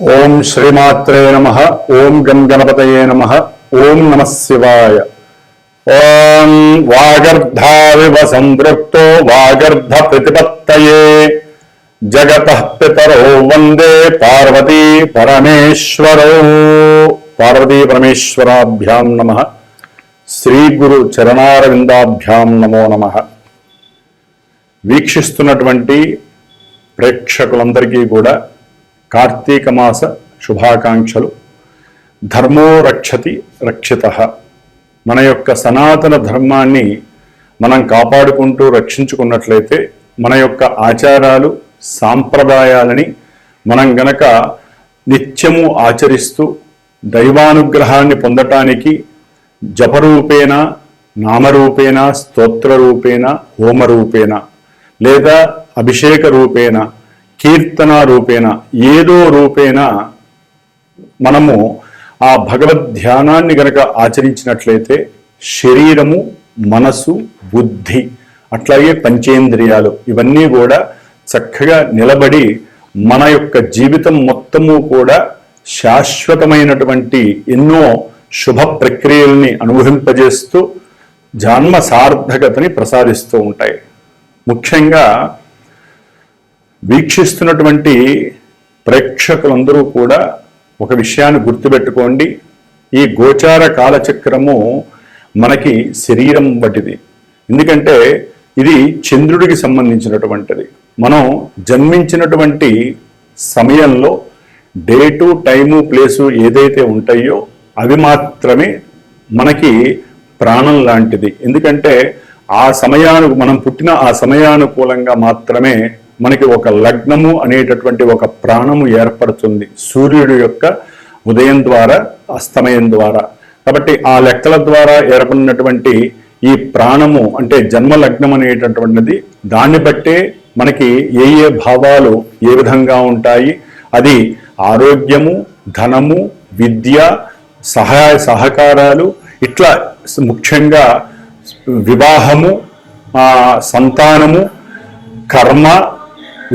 ఓం శ్రీమాత్రే నమ ఓం గం గణపతయే నమ ఓం నమ శివాయ. ఓం వాగర్ధావివ సంతృప్తో వాగర్ధ ప్రతిపత్తయే జగత పితరో వందే పార్వతీ పరమేశ్వరో. పార్వతీ పరమేశ్వరాభ్యాం నమ శ్రీ గురు చరణారవిందాభ్యాం నమో నమ. వీక్షిస్తున్నటువంటి ప్రేక్షకులందరికీ కూడా కార్తీక మాస శుభాకాంక్షలు. ధర్మో రక్షతి రక్షిత. మన యొక్క సనాతన ధర్మాన్ని మనం కాపాడుకుంటూ రక్షించుకున్నట్లయితే మన యొక్క ఆచారాలు సాంప్రదాయాలని మనం గనక నిత్యము ఆచరిస్తూ దైవానుగ్రహాన్ని పొందటానికి జపరూపేణ నామరూపేణ స్తోత్రరూపేణ హోమరూపేణ లేదా అభిషేక రూపేణ కీర్తన రూపేణ ఏదో రూపేణ మనము ఆ భగవద్ ధ్యానాన్ని గనక ఆచరించినట్లయితే శరీరము మనసు బుద్ధి అట్లాగే పంచేంద్రియాలు ఇవన్నీ కూడా చక్కగా నిలబడి మన యొక్క జీవితం మొత్తము కూడా శాశ్వతమైనటువంటి ఎన్నో శుభ ప్రక్రియల్ని అనుభవింపజేస్తూ జన్మ సార్థకతని ప్రసాదిస్తూ ఉంటాయి. ముఖ్యంగా వీక్షిస్తున్నటువంటి ప్రేక్షకులందరూ కూడా ఒక విషయాన్ని గుర్తుపెట్టుకోండి. ఈ గోచార కాలచక్రము మనకి శరీరం వంటిది. ఎందుకంటే ఇది చంద్రుడికి సంబంధించినటువంటిది. మనం జన్మించినటువంటి సమయంలో డేటు టైము ప్లేసు ఏదైతే ఉంటాయో అవి మాత్రమే మనకి ప్రాణం లాంటిది. ఎందుకంటే ఆ సమయాను మనం పుట్టిన ఆ సమయానుకూలంగా మాత్రమే మనకి ఒక లగ్నము అనేటటువంటి ఒక ప్రాణము ఏర్పడుతుంది సూర్యుడు యొక్క ఉదయం ద్వారా అస్తమయం ద్వారా. కాబట్టి ఆ లెక్కల ద్వారా ఏర్పడినటువంటి ఈ ప్రాణము అంటే జన్మ లగ్నం అనేటటువంటిది దాన్ని బట్టే మనకి ఏ ఏ భావాలు ఏ విధంగా ఉంటాయి అది ఆరోగ్యము ధనము విద్య సహాయ సహకారాలు ఇట్లా ముఖ్యంగా వివాహము సంతానము కర్మ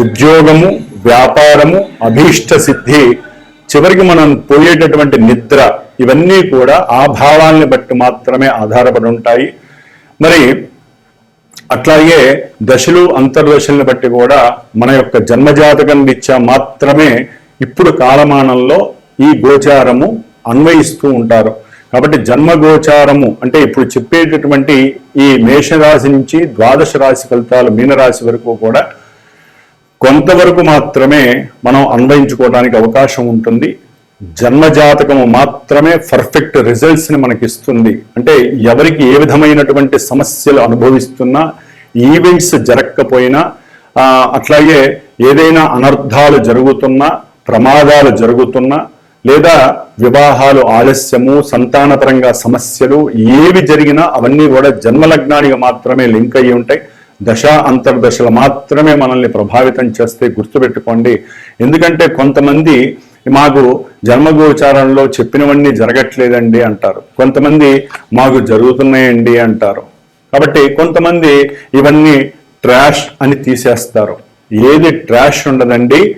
ఉద్యోగము వ్యాపారము అభీష్ట సిద్ధి చివరికి మనం పోయేటటువంటి నిద్ర ఇవన్నీ కూడా ఆ భావాల్ని బట్టి మాత్రమే ఆధారపడి ఉంటాయి. మరి అట్లాగే దశలు అంతర్దశల్ని బట్టి కూడా మన యొక్క జన్మజాతకం రీత్యా మాత్రమే ఇప్పుడు కాలమానంలో ఈ గోచారము అన్వయిస్తూ ఉంటారు. కాబట్టి జన్మ గోచారము అంటే ఇప్పుడు చెప్పేటటువంటి ఈ మేషరాశి నుంచి ద్వాదశ రాశి ఫలితాలు మీనరాశి వరకు కూడా కొంతవరకు మాత్రమే మనం అన్వయించుకోవడానికి అవకాశం ఉంటుంది. జన్మజాతకము మాత్రమే పర్ఫెక్ట్ రిజల్ట్స్ని మనకిస్తుంది. మనకి ఇస్తుంది అంటే ఎవరికి ఏ విధమైనటువంటి సమస్యలు అనుభవిస్తున్నా ఈవెంట్స్ జరగకపోయినా అట్లాగే ఏదైనా అనర్థాలు జరుగుతున్నా ప్రమాదాలు జరుగుతున్నా లేదా వివాహాలు ఆలస్యము సంతానపరంగా సమస్యలు ఏవి జరిగినా అవన్నీ కూడా జన్మలగ్నానికి మాత్రమే లింక్ అయ్యి ఉంటాయి. దశ అంతర్దశలు మాత్రమే మనల్ని ప్రభావితం చేస్తే గుర్తుపెట్టుకోండి. ఎందుకంటే కొంతమంది మాకు జన్మగోచారంలో చెప్పినవన్నీ జరగట్లేదండి అంటారు. కొంతమంది మాకు జరుగుతున్నాయండి అంటారు. కాబట్టి కొంతమంది ఇవన్నీ ట్రాష్ అని తీసేస్తారు. ఏది ట్రాష్ ఉండదండి.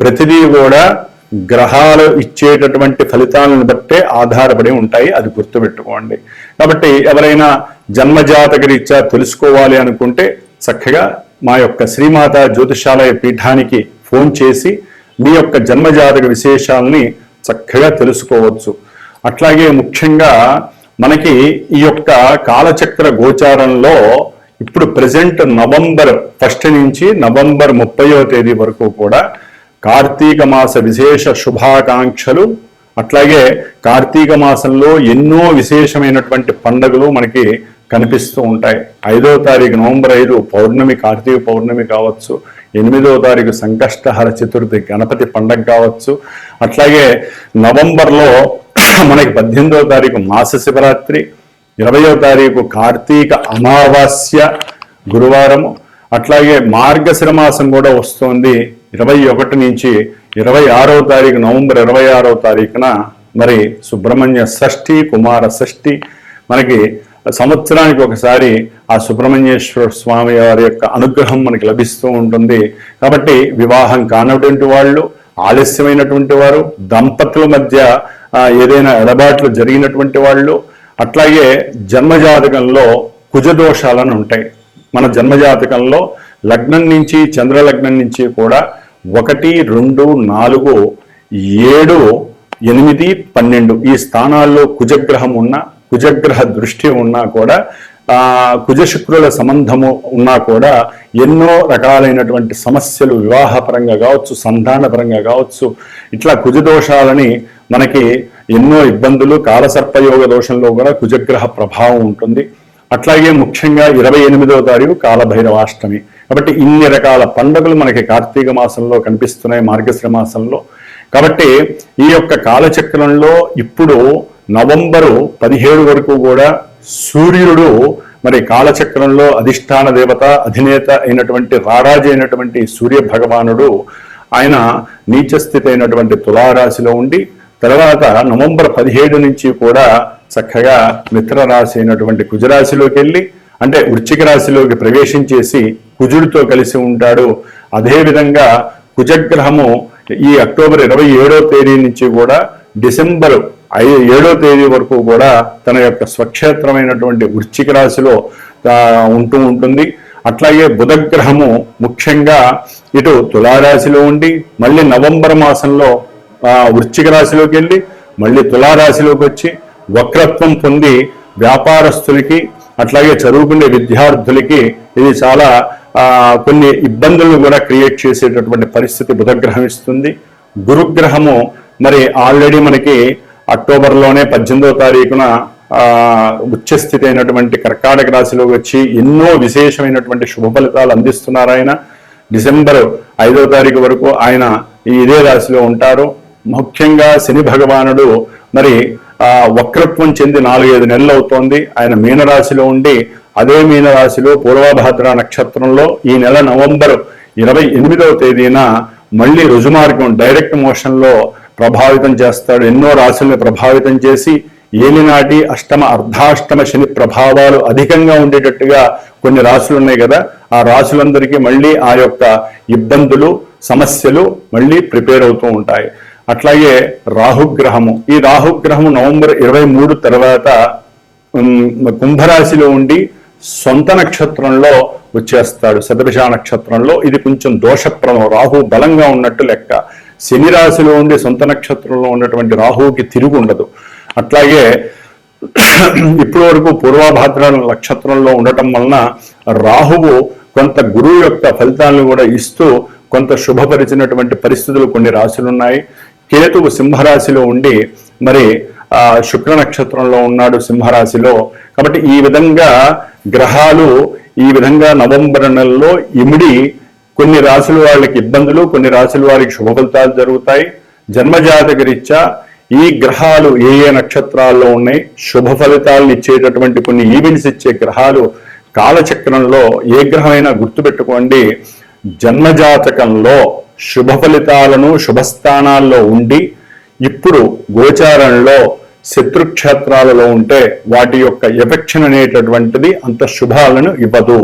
ప్రతిదీ కూడా గ్రహాలు ఇచ్చేటటువంటి ఫలితాలను బట్టే ఆధారపడి ఉంటాయి. అది గుర్తుపెట్టుకోండి. కాబట్టి ఎవరైనా జన్మజాతక రీత్యా తెలుసుకోవాలి అనుకుంటే చక్కగా మా యొక్క శ్రీమాత జ్యోతిషాలయ పీఠానికి ఫోన్ చేసి మీ యొక్క జన్మజాతక విశేషాలని చక్కగా తెలుసుకోవచ్చు. అట్లాగే ముఖ్యంగా మనకి ఈ యొక్క కాలచక్ర గోచారంలో ఇప్పుడు ప్రజెంట్ నవంబర్ ఫస్ట్ నుంచి నవంబర్ ముప్పయో తేదీ వరకు కూడా కార్తీక మాస విశేష శుభాకాంక్షలు. అట్లాగే కార్తీక మాసంలో ఎన్నో విశేషమైనటువంటి పండుగలు మనకి కనిపిస్తూ ఉంటాయి. ఐదో తారీఖు నవంబర్ ఐదు పౌర్ణమి కార్తీక పౌర్ణమి కావచ్చు ఎనిమిదో తారీఖు సంకష్టహర చతుర్థి గణపతి పండగ కావచ్చు. అట్లాగే నవంబర్లో మనకి పద్దెనిమిదో తారీఖు మాస శివరాత్రి ఇరవయో తారీఖు కార్తీక అమావాస్య గురువారము. అట్లాగే మార్గశిర మాసం కూడా వస్తోంది. ఇరవై ఒకటి నుంచి ఇరవై ఆరో తారీఖు నవంబర్ ఇరవై ఆరో తారీఖున మరి సుబ్రహ్మణ్య షష్ఠి కుమార షష్ఠి. మనకి సంవత్సరానికి ఒకసారి ఆ సుబ్రహ్మణ్యేశ్వర స్వామి వారి యొక్క అనుగ్రహం మనకి లభిస్తూ ఉంటుంది. కాబట్టి వివాహం కానటువంటి వాళ్ళు ఆలస్యమైనటువంటి వారు దంపతుల మధ్య ఏదైనా ఎడబాట్లు జరిగినటువంటి వాళ్ళు అట్లాగే జన్మజాతకంలో కుజదోషాలను ఉంటాయి మన జన్మజాతకంలో లగ్నం నుంచి చంద్రలగ్నం నుంచి కూడా ఒకటి రెండు నాలుగు ఏడు ఎనిమిది పన్నెండు ఈ స్థానాల్లో కుజగ్రహం ఉన్న కుజగ్రహ దృష్టి ఉన్నా కూడా కుజశుక్రుల సంబంధము ఉన్నా కూడా ఎన్నో రకాలైనటువంటి సమస్యలు వివాహపరంగా కావచ్చు సంతానపరంగా కావచ్చు ఇట్లా కుజదోషాలని మనకి ఎన్నో ఇబ్బందులు కాలసర్పయోగ దోషంలో కూడా కుజగ్రహ ప్రభావం ఉంటుంది. అట్లాగే ముఖ్యంగా ఇరవై ఎనిమిదవ తారీఖు కాలభైరవాష్టమి. కాబట్టి ఇన్ని రకాల పండుగలు మనకి కార్తీక మాసంలో కనిపిస్తున్నాయి మార్గశ్ర మాసంలో. కాబట్టి ఈ యొక్క కాలచక్రంలో ఇప్పుడు నవంబరు పదిహేడు వరకు కూడా సూర్యుడు మరి కాలచక్రంలో అధిష్టాన దేవత అధినేత అయినటువంటి రారాజు అయినటువంటి సూర్య భగవానుడు ఆయన నీచస్థితి అయినటువంటి తులారాశిలో ఉండి తర్వాత నవంబర్ పదిహేడు నుంచి కూడా చక్కగా మిత్ర రాశి అయినటువంటి కుజరాశిలోకి వెళ్ళి అంటే వృశ్చిక రాశిలోకి ప్రవేశించేసి కుజుడితో కలిసి ఉంటాడు. అదేవిధంగా కుజగ్రహము ఈ అక్టోబర్ ఇరవై ఏడో తేదీ నుంచి కూడా డిసెంబర్ ఐ ఏడో తేదీ వరకు కూడా తన యొక్క స్వక్షేత్రమైనటువంటి వృశ్చిక రాశిలో ఉంటూ ఉంటుంది. అట్లాగే బుధగ్రహము ముఖ్యంగా ఇటు తులారాశిలో ఉండి మళ్ళీ నవంబర్ మాసంలో వృశ్చిక రాశిలోకి వెళ్ళి మళ్ళీ తులారాశిలోకి వచ్చి వక్రత్వం పొంది వ్యాపారస్తులకి అట్లాగే చదువుకునే విద్యార్థులకి ఇది చాలా కొన్ని ఇబ్బందులను కూడా క్రియేట్ చేసేటటువంటి పరిస్థితి బుధగ్రహం ఇస్తుంది. గురుగ్రహము మరి ఆల్రెడీ మనకి అక్టోబర్లోనే పద్దెనిమిదో తారీఖున ఉచ్చస్థితి అయినటువంటి కర్కాటక రాశిలోకి వచ్చి ఎన్నో విశేషమైనటువంటి శుభ ఫలితాలు అందిస్తున్నారు ఆయన. డిసెంబర్ ఐదో తారీఖు వరకు ఆయన ఈ ఇదే రాశిలో ఉంటారు. ముఖ్యంగా శని భగవానుడు మరి వక్రత్వం చెంది నాలుగైదు నెలలు అవుతోంది. ఆయన మీనరాశిలో ఉండి అదే మీనరాశిలో పూర్వభాద్ర నక్షత్రంలో ఈ నెల నవంబర్ ఇరవై ఎనిమిదవ తేదీన మళ్ళీ రుజుమార్గం డైరెక్ట్ మోషన్లో ప్రభావితం చేస్తాడు. ఎన్నో రాశుల్ని ప్రభావితం చేసి ఏలినాటి అష్టమ అర్ధాష్టమ శని ప్రభావాలు అధికంగా ఉండేటట్టుగా కొన్ని రాశులు ఉన్నాయి కదా. ఆ రాశులందరికీ మళ్ళీ ఆ యొక్క ఇబ్బందులు సమస్యలు మళ్ళీ ప్రిపేర్ అవుతూ ఉంటాయి. అట్లాగే రాహుగ్రహము. ఈ రాహుగ్రహము నవంబర్ ఇరవై మూడు తర్వాత కుంభరాశిలో ఉండి సొంత నక్షత్రంలో వచ్చేస్తాడు. శతభిష నక్షత్రంలో ఇది కొంచెం దోషప్రదం రాహు బలంగా ఉన్నట్టు లెక్క. శని రాశిలో ఉండి సొంత నక్షత్రంలో ఉన్నటువంటి రాహువుకి తిరుగు ఉండదు. అట్లాగే ఇప్పటి వరకు పూర్వభాద్ర నక్షత్రంలో ఉండటం వలన రాహువు కొంత గురువు యొక్క ఫలితాలను కూడా ఇస్తూ కొంత శుభపరిచినటువంటి పరిస్థితులు కొన్ని రాశులు ఉన్నాయి కేతువు సింహరాశిలో ఉండి మరి శుక్ర నక్షత్రంలో ఉన్నాడు సింహరాశిలో. కాబట్టి ఈ విధంగా గ్రహాలు ఈ విధంగా నవంబర్ నెలలో ఇమిడి కొన్ని రాశుల వాళ్ళకి ఇబ్బందులు కొన్ని రాశుల వారికి శుభ ఫలితాలు జరుగుతాయి. జన్మజాతక రీత్యా ఈ గ్రహాలు ఏ ఏ నక్షత్రాల్లో ఉన్నాయి శుభ ఫలితాలను ఇచ్చేటటువంటి కొన్ని ఈవెంట్స్ ఇచ్చే గ్రహాలు కాలచక్రంలో ఏ గ్రహమైనా గుర్తుపెట్టుకోండి. జన్మజాతకంలో శుభ ఫలితాలను శుభస్థానాల్లో ఉండి ఇప్పుడు గోచారంలో శత్రుక్షేత్రాలలో ఉంటే వాటి యొక్క ఎఫెక్షన్ అనేటటువంటిది అంత శుభాలను ఇవ్వదు.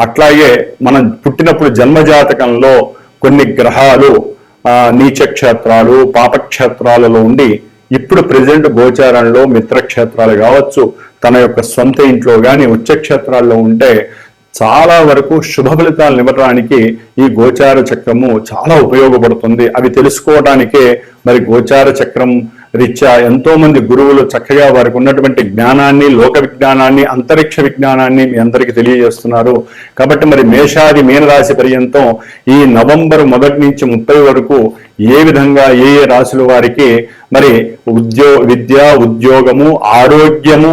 అట్లాగే మనం పుట్టినప్పుడు జన్మజాతకంలో కొన్ని గ్రహాలు నీచక్షేత్రాలు పాపక్షేత్రాలలో ఉండి ఇప్పుడు ప్రజెంట్ గోచారంలో మిత్రక్షేత్రాలు కావచ్చు తన యొక్క సొంత ఇంట్లో కానీ ఉచ్చక్షేత్రాల్లో ఉంటే చాలా వరకు శుభ ఫలితాలు ఇవ్వడానికి ఈ గోచార చక్రము చాలా ఉపయోగపడుతుంది. అవి తెలుసుకోవడానికే మరి గోచార చక్రం రీత్యా ఎంతో మంది గురువులు చక్కగా వారికి ఉన్నటువంటి జ్ఞానాన్ని లోక విజ్ఞానాన్ని అంతరిక్ష విజ్ఞానాన్ని మీ అందరికీ తెలియజేస్తున్నారు. కాబట్టి మరి మేషాది మీనరాశి పర్యంతం ఈ నవంబర్ మొదటి నుంచి ముప్పై వరకు ఏ విధంగా ఏ ఏ రాశుల వారికి మరి ఉద్యో విద్య ఉద్యోగము ఆరోగ్యము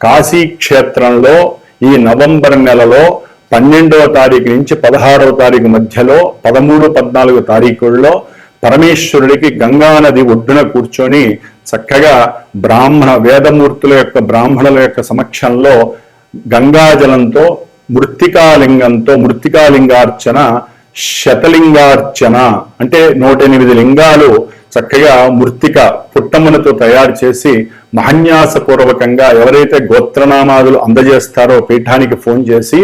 కాశీ క్షేత్రంలో ఈ నవంబర్ నెలలో పన్నెండవ తారీఖు నుంచి పదహారవ తారీఖు మధ్యలో పదమూడు పద్నాలుగు తారీఖుల్లో పరమేశ్వరుడికి గంగా నది ఒడ్డున కూర్చొని చక్కగా బ్రాహ్మణ వేదమూర్తుల యొక్క బ్రాహ్మణుల యొక్క సమక్షంలో గంగాజలంతో మృత్తికాలింగంతో మృత్తికాలింగార్చన శతలింగార్చన అంటే నూట ఎనిమిది లింగాలు చక్కగా మృత్తిక పుట్టమ్మనతో తయారు చేసి మహన్యాసపూర్వకంగా ఎవరైతే గోత్రనామాదులు అందజేస్తారో పీఠానికి ఫోన్ చేసి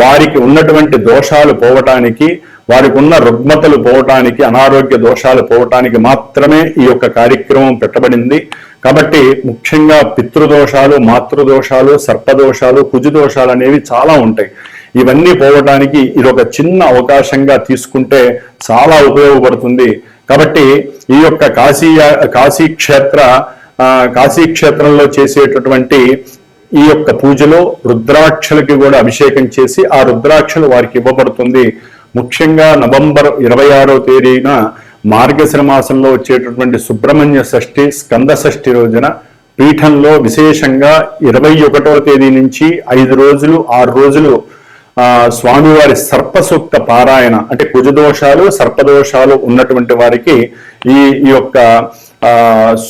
వారికి ఉన్నటువంటి దోషాలు పోవటానికి వారికి ఉన్న రుగ్మతలు పోవటానికి అనారోగ్య దోషాలు పోవటానికి మాత్రమే ఈ యొక్క కార్యక్రమం పెట్టబడింది. కాబట్టి ముఖ్యంగా పితృదోషాలు మాతృదోషాలు సర్పదోషాలు కుజుదోషాలు అనేవి చాలా ఉంటాయి. ఇవన్నీ పోవటానికి ఇది ఒక చిన్న అవకాశంగా తీసుకుంటే చాలా ఉపయోగపడుతుంది. కాబట్టి ఈ యొక్క కాశీ కాశీ క్షేత్ర ఆ, కాశీ క్షేత్రంలో చేసేటటువంటి ఈ యొక్క పూజలో రుద్రాక్షలకి కూడా అభిషేకం చేసి ఆ రుద్రాక్షలు వారికి ఇవ్వబడుతుంది. ముఖ్యంగా నవంబర్ ఇరవై ఆరో తేదీన మార్గశిర మాసంలో వచ్చేటటువంటి సుబ్రహ్మణ్య షష్ఠి స్కంద షష్ఠి రోజున పీఠంలో విశేషంగా ఇరవై ఒకటవ తేదీ నుంచి ఐదు రోజులు ఆరు రోజులు ఆ స్వామివారి సర్పసూక్త పారాయణ అంటే కుజదోషాలు సర్పదోషాలు ఉన్నటువంటి వారికి ఈ ఈ యొక్క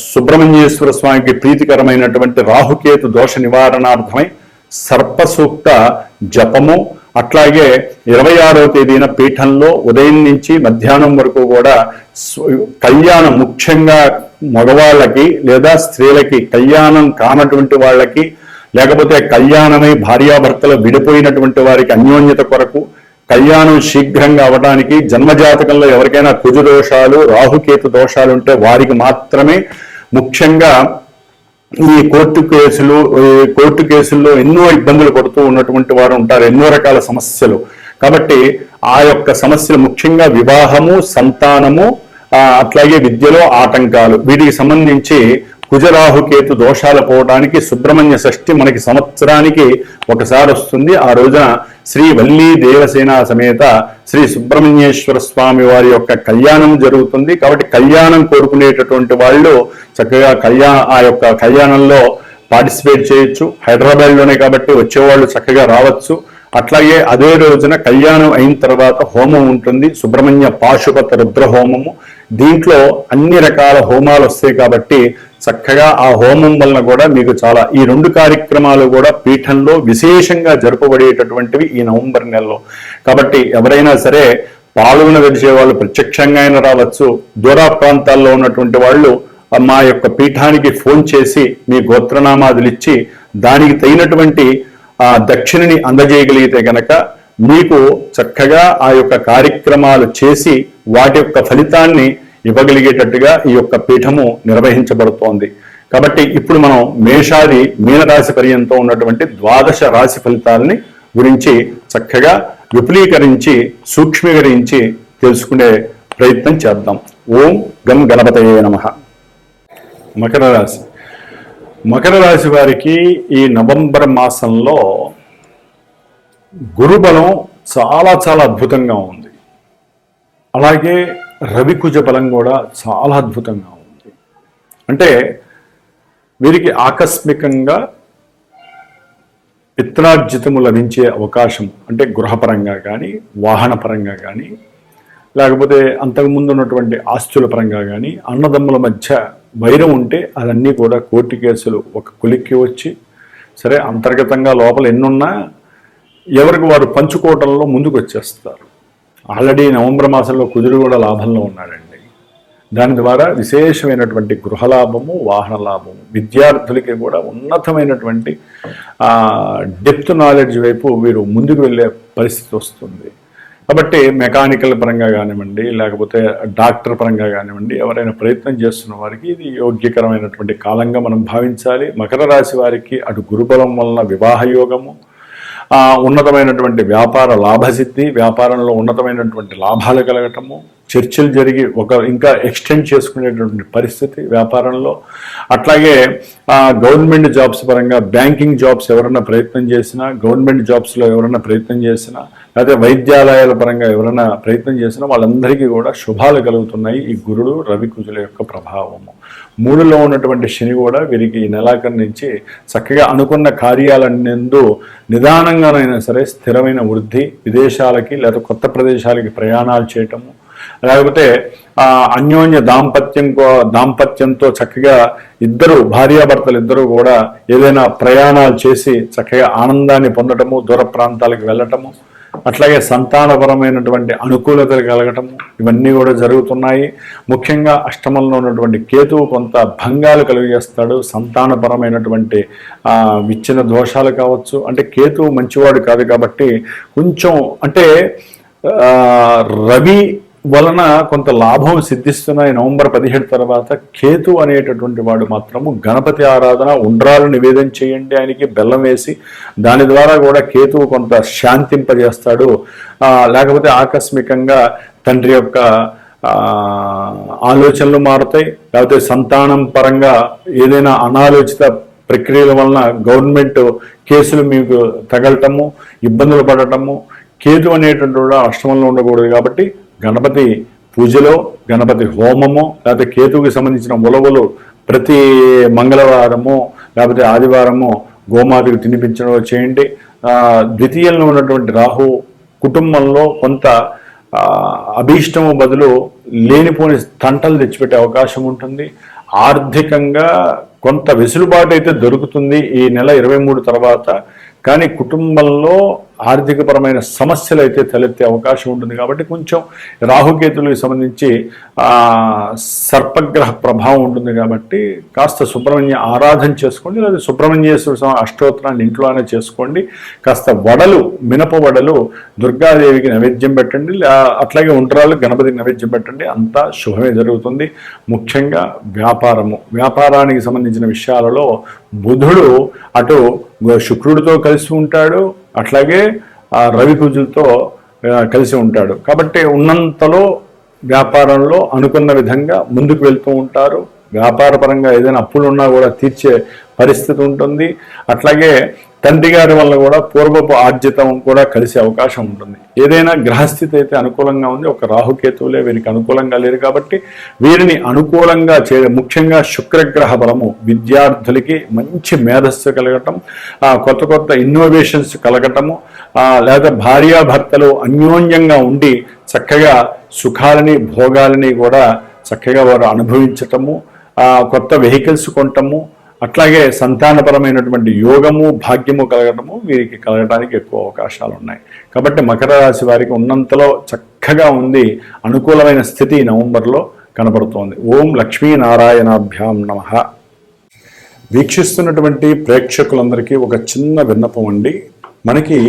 సుబ్రహ్మణ్యేశ్వర స్వామికి ప్రీతికరమైనటువంటి రాహుకేతు దోష నివారణార్థమై సర్పసూక్త జపము అట్లాగే ఇరవై ఆరో తేదీన పీఠంలో ఉదయం నుంచి మధ్యాహ్నం వరకు కూడా కళ్యాణం ముఖ్యంగా మగవాళ్ళకి లేదా స్త్రీలకి కళ్యాణం కానటువంటి వాళ్ళకి లేకపోతే కళ్యాణమై భార్యాభర్తలు విడిపోయినటువంటి వారికి అన్యోన్యత కొరకు కళ్యాణం శీఘ్రంగా అవడానికి జన్మజాతకంలో ఎవరికైనా కుజు దోషాలు రాహుకేతు దోషాలు ఉంటే వారికి మాత్రమే ముఖ్యంగా ఈ కోర్టు కేసులు ఈ కోర్టు కేసుల్లో ఎన్నో ఇబ్బందులు పడుతూ ఉన్నటువంటి వారు ఉంటారు ఎన్నో రకాల సమస్యలు. కాబట్టి ఆ యొక్క సమస్యలు ముఖ్యంగా వివాహము సంతానము అట్లాగే విద్యలో ఆటంకాలు. వీటికి సంబంధించి కుజరాహుకేతు దోషాలు పోవడానికి సుబ్రహ్మణ్య షష్ఠి మనకి సంవత్సరానికి ఒకసారి వస్తుంది. ఆ రోజున శ్రీ వల్లీ దేవసేన సమేత శ్రీ సుబ్రహ్మణ్యేశ్వర స్వామి వారి యొక్క కళ్యాణం జరుగుతుంది. కాబట్టి కళ్యాణం కోరుకునేటటువంటి వాళ్ళు చక్కగా కళ్యాణ ఆ యొక్క కళ్యాణంలో పార్టిసిపేట్ చేయొచ్చు. హైదరాబాద్లోనే కాబట్టి వచ్చేవాళ్ళు చక్కగా రావచ్చు. అట్లాగే అదే రోజున కళ్యాణం అయిన తర్వాత హోమం ఉంటుంది. సుబ్రహ్మణ్య పాశుపత రుద్ర హోమము దీంట్లో అన్ని రకాల హోమాలు వస్తాయి కాబట్టి చక్కగా ఆ హోమం వలన కూడా మీకు చాలా ఈ రెండు కార్యక్రమాలు కూడా పీఠంలో విశేషంగా జరుపబడేటటువంటివి ఈ నవంబర్ నెలలో. కాబట్టి ఎవరైనా సరే పాల్గొనదలిచే వాళ్ళు ప్రత్యక్షంగా అయినా రావచ్చు. దూర ప్రాంతాల్లో ఉన్నటువంటి వాళ్ళు మా యొక్క పీఠానికి ఫోన్ చేసి మీ గోత్రనామాదులు ఇచ్చి దానికి తగినటువంటి ఆ దక్షిణని అందజేయగలిగితే గనక మీకు చక్కగా ఆ యొక్క కార్యక్రమాలు చేసి వాటి యొక్క ఫలితాన్ని ఇవ్వగలిగేటట్టుగా ఈ యొక్క పీఠము నిర్వహించబడుతోంది. కాబట్టి ఇప్పుడు మనం మేషాది మీనరాశి పర్యంతం ఉన్నటువంటి ద్వాదశ రాశి ఫలితాలని గురించి చక్కగా విపులీకరించి సూక్ష్మీకరించి తెలుసుకునే ప్రయత్నం చేద్దాం. ఓం గం గణపతయే నమః. మకర రాశి. మకర రాశి వారికి ఈ నవంబర్ మాసంలో గురుబలం చాలా చాలా అద్భుతంగా ఉంది. అలాగే రవికుజ బలం కూడా చాలా అద్భుతంగా ఉంది. అంటే వీరికి ఆకస్మికంగా పిత్రార్జితము లభించే అవకాశం అంటే గృహపరంగా కానీ వాహనపరంగా కానీ లేకపోతే అంతకుముందు ఉన్నటువంటి ఆస్తుల పరంగా కానీ అన్నదమ్ముల మధ్య వైరం ఉంటే అదన్నీ కూడా కోర్టు కేసులు ఒక కులిక్కి వచ్చి సరే అంతర్గతంగా లోపల ఎన్నున్నా ఎవరికి వారు పంచుకోవటంలో ముందుకు వచ్చేస్తారు ఆల్రెడీ నవంబర్ మాసంలో కుదురు కూడా లాభంలో ఉన్నాడండి దాని ద్వారా విశేషమైనటువంటి గృహలాభము వాహన లాభము విద్యార్థులకి కూడా ఉన్నతమైనటువంటి డెప్త్ నాలెడ్జ్ వైపు వీరు ముందుకు వెళ్ళే పరిస్థితి వస్తుంది. కాబట్టి మెకానికల్ పరంగా కానివ్వండి లేకపోతే డాక్టర్ పరంగా కానివ్వండి ఎవరైనా ప్రయత్నం చేస్తున్న వారికి ఇది యోగ్యకరమైనటువంటి కాలంగా మనం భావించాలి. మకర రాశి వారికి అటు గురుబలం వలన వివాహ యోగము ఉన్నతమైనటువంటి వ్యాపార లాభసిద్ధి వ్యాపారంలో ఉన్నతమైనటువంటి లాభాలు కలగటము చర్చలు జరిగి ఒక ఇంకా ఎక్స్టెండ్ చేసుకునేటువంటి పరిస్థితి వ్యాపారంలో. అట్లాగే గవర్నమెంట్ జాబ్స్ పరంగా బ్యాంకింగ్ జాబ్స్ ఎవరైనా ప్రయత్నం చేసినా గవర్నమెంట్ జాబ్స్లో ఎవరైనా ప్రయత్నం చేసినా లేకపోతే వైద్యాలయాల పరంగా ఎవరైనా ప్రయత్నం చేసినా వాళ్ళందరికీ కూడా శుభాలు కలుగుతున్నాయి ఈ గురుడు రవి కుజుల యొక్క ప్రభావము. మూడులో ఉన్నటువంటి శని కూడా వీరికి ఈ నెలాఖరు నుంచి చక్కగా అనుకున్న కార్యాలన్నందు నిదానంగానైనా సరే స్థిరమైన వృద్ధి విదేశాలకి లేదా కొత్త ప్రదేశాలకి ప్రయాణాలు చేయటము లేకపోతే అన్యోన్య దాంపత్యం కో- దాంపత్యంతో చక్కగా ఇద్దరు భార్యాభర్తలు ఇద్దరూ కూడా ఏదైనా ప్రయాణాలు చేసి చక్కగా ఆనందాన్ని పొందటము దూర ప్రాంతాలకు వెళ్ళటము అట్లాగే సంతానపరమైనటువంటి అనుకూలతలు కలగటం ఇవన్నీ కూడా జరుగుతున్నాయి. ముఖ్యంగా అష్టమంలో ఉన్నటువంటి కేతువు కొంత భంగాలు కలుగజేస్తాడు. సంతానపరమైనటువంటి విచ్చిన దోషాలు కావచ్చు. అంటే కేతువు మంచివాడు కాదు కాబట్టి కొంచెం అంటే రవి వలన కొంత లాభం సిద్ధిస్తున్నాయి. నవంబర్ పదిహేడు తర్వాత కేతు అనేటటువంటి వాడు మాత్రము గణపతి ఆరాధన ఉండ్రాలు నివేదన చేయండి ఆయనకి బెల్లం వేసి దాని ద్వారా కూడా కేతువు కొంత శాంతింపజేస్తాడు. లేకపోతే ఆకస్మికంగా తండ్రి యొక్క ఆలోచనలు మారుతాయి. లేకపోతే సంతానం పరంగా ఏదైనా అనాలోచిత ప్రక్రియల వలన గవర్నమెంట్ కేసులు మీకు తగలటము ఇబ్బందులు పడటము కేతు అనేటువంటి కూడా అష్టమంలో ఉండకూడదు కాబట్టి గణపతి పూజలో గణపతి హోమము లేకపోతే కేతువుకి సంబంధించిన ఉలవలు ప్రతి మంగళవారము లేకపోతే ఆదివారము గోమాతకు తినిపించడం చేయండి. ద్వితీయంలో ఉన్నటువంటి రాహు కుటుంబంలో కొంత అభీష్టము బదులు లేనిపోని తంటలు తెచ్చిపెట్టే అవకాశం ఉంటుంది. ఆర్థికంగా కొంత వెసులుబాటు అయితే దొరుకుతుంది ఈ నెల ఇరవై మూడు తర్వాత. కానీ కుటుంబంలో ఆర్థికపరమైన సమస్యలు అయితే తలెత్తే అవకాశం ఉంటుంది కాబట్టి కొంచెం రాహుకేతులకు సంబంధించి సర్పగ్రహ ప్రభావం ఉంటుంది కాబట్టి కాస్త సుబ్రహ్మణ్య ఆరాధన చేసుకోండి లేదా సుబ్రహ్మణ్యేశ్వర స్వామి అష్టోత్తరాన్ని ఇంట్లోనే చేసుకోండి. కాస్త వడలు మినప వడలు దుర్గాదేవికి నైవేద్యం పెట్టండి అట్లాగే ఉంటరాలు గణపతికి నైవేద్యం పెట్టండి. అంతా శుభమే జరుగుతుంది. ముఖ్యంగా వ్యాపారము. వ్యాపారానికి సంబంధించిన విషయాలలో బుధుడు అటు శుక్రుడితో కలిసి ఉంటాడు అట్లాగే ఆ రవి పూజలతో కలిసి ఉంటాడు. కాబట్టి ఉన్నంతలో వ్యాపారంలో అనుకున్న విధంగా ముందుకు వెళ్తూ ఉంటారు. వ్యాపారపరంగా ఏదైనా అప్పులు ఉన్నా కూడా తీర్చే పరిస్థితి ఉంటుంది. అట్లాగే తండ్రి గారి వల్ల కూడా పూర్వపు ఆర్జితం కూడా కలిసే అవకాశం ఉంటుంది. ఏదైనా గ్రహస్థితి అయితే అనుకూలంగా ఉంది ఒక రాహుకేతువులే వీరికి అనుకూలంగా లేరు కాబట్టి వీరిని అనుకూలంగా చే ముఖ్యంగా శుక్రగ్రహ బలము విద్యార్థులకి మంచి మేధస్సు కలగటం కొత్త కొత్త ఇన్నోవేషన్స్ కలగటము లేదా భార్యాభర్తలు అన్యోన్యంగా ఉండి చక్కగా సుఖాలని భోగాలని కూడా చక్కగా వారు అనుభవించటము కొత్త వెహికల్స్ కొనటము అట్లాగే సంతానపరమైనటువంటి యోగము భాగ్యము కలగటము వీరికి కలగడానికి ఎక్కువ అవకాశాలు ఉన్నాయి కాబట్టి మకర రాశి వారికి ఉన్నంతలో చక్కగా ఉంది అనుకూలమైన స్థితి నవంబర్లో కనబడుతోంది ఓం లక్ష్మీనారాయణాభ్యాం నమ. వీక్షిస్తున్నటువంటి ప్రేక్షకులందరికీ ఒక చిన్న విన్నపం అండి. మనకి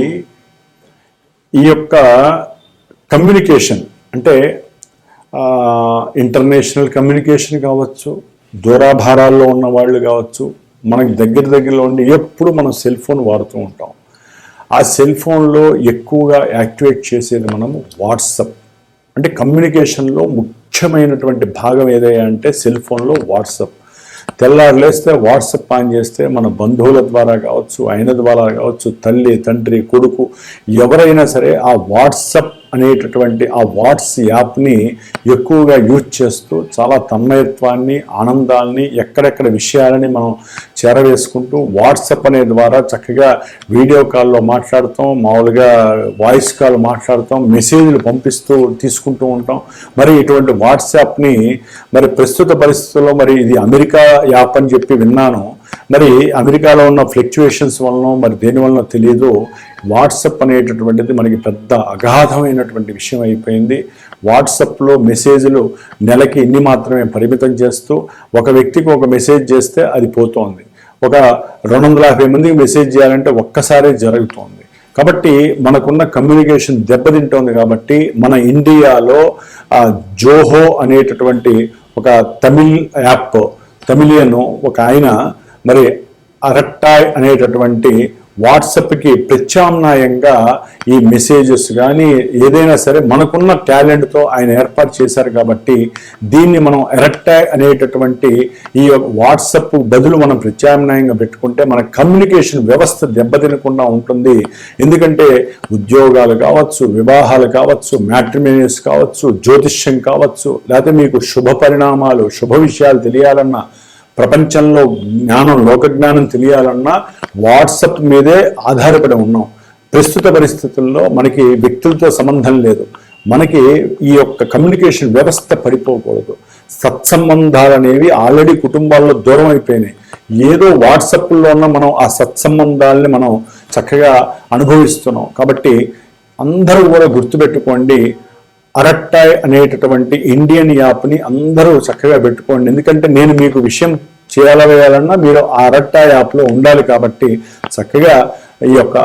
ఈ యొక్క కమ్యూనికేషన్ అంటే ఇంటర్నేషనల్ కమ్యూనికేషన్ కావచ్చు దూరాభారాల్లో ఉన్న వాళ్ళు కావచ్చు మనకి దగ్గర దగ్గరలో ఉండి ఎప్పుడు మనం సెల్ ఫోన్ వాడుతూ ఉంటాం. ఆ సెల్ ఫోన్లో ఎక్కువగా యాక్టివేట్ చేసేది మనము వాట్సప్. అంటే కమ్యూనికేషన్లో ముఖ్యమైనటువంటి భాగం ఏదయ్యా అంటే సెల్ ఫోన్లో వాట్సప్. తెల్లారులేస్తే వాట్సప్ ఆన్ చేస్తే మన బంధువుల ద్వారా కావచ్చు ఆయన ద్వారా కావచ్చు తల్లి తండ్రి కొడుకు ఎవరైనా సరే ఆ వాట్సప్ అనేటటువంటి ఆ వాట్స్ యాప్ని ఎక్కువగా యూజ్ చేస్తూ చాలా తన్మయత్వాన్ని ఆనందాల్ని ఎక్కడెక్కడ విషయాలని మనం చేరవేసుకుంటూ వాట్సప్ అనే ద్వారా చక్కగా వీడియో కాల్లో మాట్లాడతాం మామూలుగా వాయిస్ కాల్ మాట్లాడతాం మెసేజ్లు పంపిస్తూ తీసుకుంటూ ఉంటాం. మరి ఇటువంటి వాట్సాప్ని మరి ప్రస్తుత పరిస్థితుల్లో మరి ఇది అమెరికా యాప్ అని చెప్పి విన్నాను. మరి అమెరికాలో ఉన్న ఫ్లక్చువేషన్స్ వలన మరి దేని వలన తెలియదు వాట్సప్ అనేటటువంటిది మనకి పెద్ద అగాధమైనటువంటి విషయం అయిపోయింది. వాట్సప్లో మెసేజ్లు నెలకి ఇన్ని మాత్రమే పరిమితం చేస్తూ ఒక వ్యక్తికి ఒక మెసేజ్ చేస్తే అది పోతోంది. ఒక రెండు వందల యాభై మందికి మెసేజ్ చేయాలంటే ఒక్కసారే జరుగుతోంది కాబట్టి మనకున్న కమ్యూనికేషన్ దెబ్బతింటోంది కాబట్టి మన ఇండియాలో జోహో అనేటటువంటి ఒక తమిళ్ యాప్ తమిళియన్ ఒక ఆయన మరి అరట్టాయ్ అనేటటువంటి వాట్సప్కి ప్రత్యామ్నాయంగా ఈ మెసేజెస్ కానీ ఏదైనా సరే మనకున్న టాలెంట్తో ఆయన ఏర్పాటు చేశారు కాబట్టి దీన్ని మనం ఎరక్టా అనేటటువంటి ఈ యొక్క వాట్సప్ బదులు మనం ప్రత్యామ్నాయంగా పెట్టుకుంటే మన కమ్యూనికేషన్ వ్యవస్థ దెబ్బతినకుండా ఉంటుంది. ఎందుకంటే ఉద్యోగాలు కావచ్చు వివాహాలు కావచ్చు మ్యాట్రిమేనియస్ కావచ్చు జ్యోతిష్యం కావచ్చు లేకపోతే మీకు శుభ పరిణామాలు శుభ విషయాలు తెలియాలన్నా ప్రపంచంలో జ్ఞానం లోక జ్ఞానం తెలియాలన్నా వాట్సప్ మీదే ఆధారపడి ఉన్నాం. ప్రస్తుత పరిస్థితుల్లో మనకి వ్యక్తులతో సంబంధం లేదు. మనకి ఈ యొక్క కమ్యూనికేషన్ వ్యవస్థ పడిపోకూడదు. సత్సంబంధాలు అనేవి ఆల్రెడీ కుటుంబాల్లో దూరం అయిపోయినాయి. ఏదో వాట్సప్లో ఉన్న మనం ఆ సత్సంబంధాలని మనం చక్కగా అనుభవిస్తున్నాం. కాబట్టి అందరూ కూడా గుర్తుపెట్టుకోండి అరట్టాయ్ అనేటటువంటి ఇండియన్ యాప్ని అందరూ చక్కగా పెట్టుకోండి. ఎందుకంటే నేను మీకు విషయం చేయాలా వేయాలన్నా మీరు ఆ అరట్టా యాప్లో ఉండాలి కాబట్టి చక్కగా ఈ యొక్క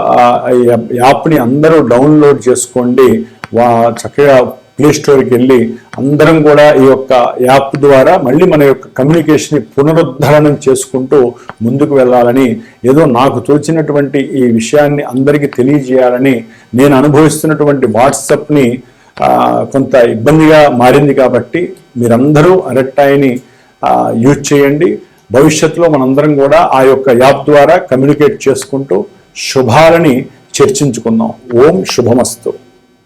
యాప్ని అందరూ డౌన్లోడ్ చేసుకోండి. వా చక్కగా ప్లే స్టోర్కి వెళ్ళి అందరం కూడా ఈ యొక్క యాప్ ద్వారా మళ్ళీ మన యొక్క కమ్యూనికేషన్ని పునరుద్ధరణం చేసుకుంటూ ముందుకు వెళ్ళాలని ఏదో నాకు తోచినటువంటి ఈ విషయాన్ని అందరికీ తెలియజేయాలని నేను అనుభవిస్తున్నటువంటి వాట్సప్ని కొంత ఇబ్బందిగా మారింది కాబట్టి మీరందరూ అరెట్టాయిని యూజ్ చేయండి. భవిష్యత్తులో మనందరం కూడా ఆ యొక్క యాప్ ద్వారా కమ్యూనికేట్ చేసుకుంటూ శుభాలని చర్చించుకుందాం. ఓం శుభమస్తు.